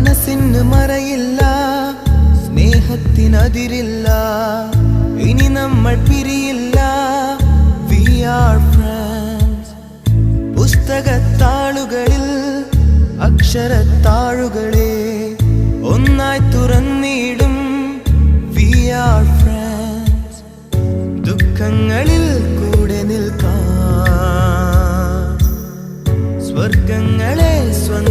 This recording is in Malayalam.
മനസ്സിന് മറയില്ല സ്നേഹത്തിനതിരില്ല. ഇനി നമ്മൾ പിരിയില്ല. വി ആർ ഫ്രണ്ട്സ് പുസ്തകത്താളുകളിൽ അക്ഷരത്താളുകളെ ഒന്നായി തുറന്നിടും. വി ആർ ഫ്രണ്ട്സ് ദുഃഖങ്ങളിൽ കൂടെ നിൽക്കാം. സ്വർഗങ്ങളെ സ്വന്തം